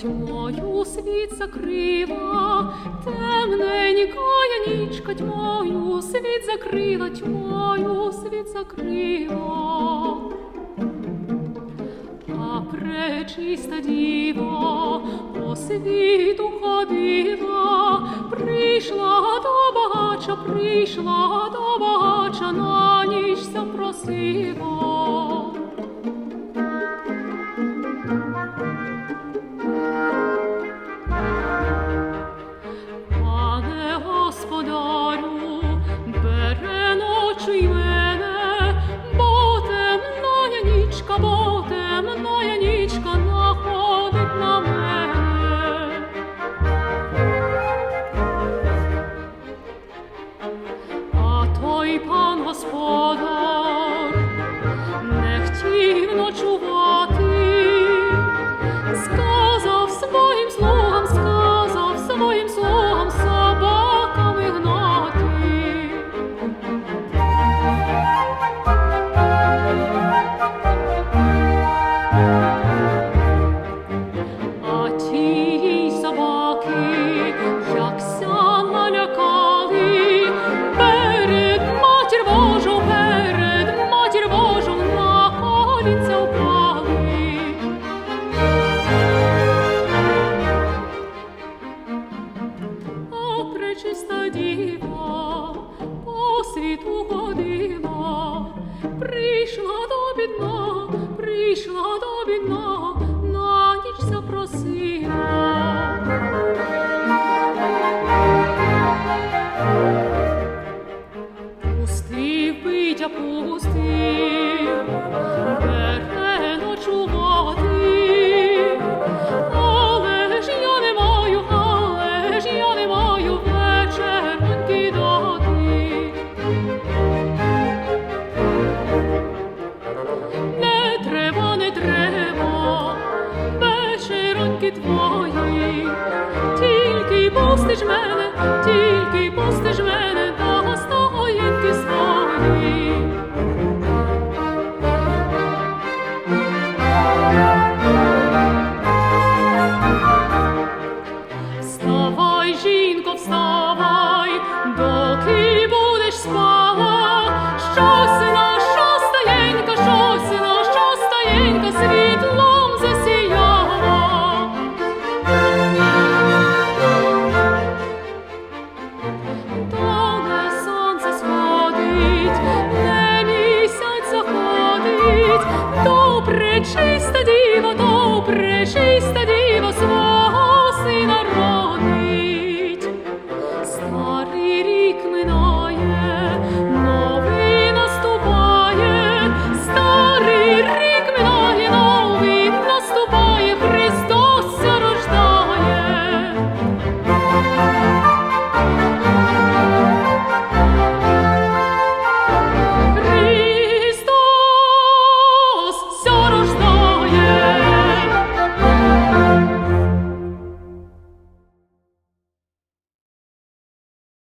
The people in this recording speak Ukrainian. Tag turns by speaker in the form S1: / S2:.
S1: Тьмою світ закрила, темненькая нічка, тьмою світ закрила, тьмою світ закрила. А пречиста діва по світу ходила, прийшла до багача, прийшла до багача, на ніч запросила. пан пречиста діва по світу ходила, прийшла до бідна, прийшла до бідна, тільки пустиш мене, тільки пустиш мене до стоянки свої. Заходить, то добре, пречиста діва.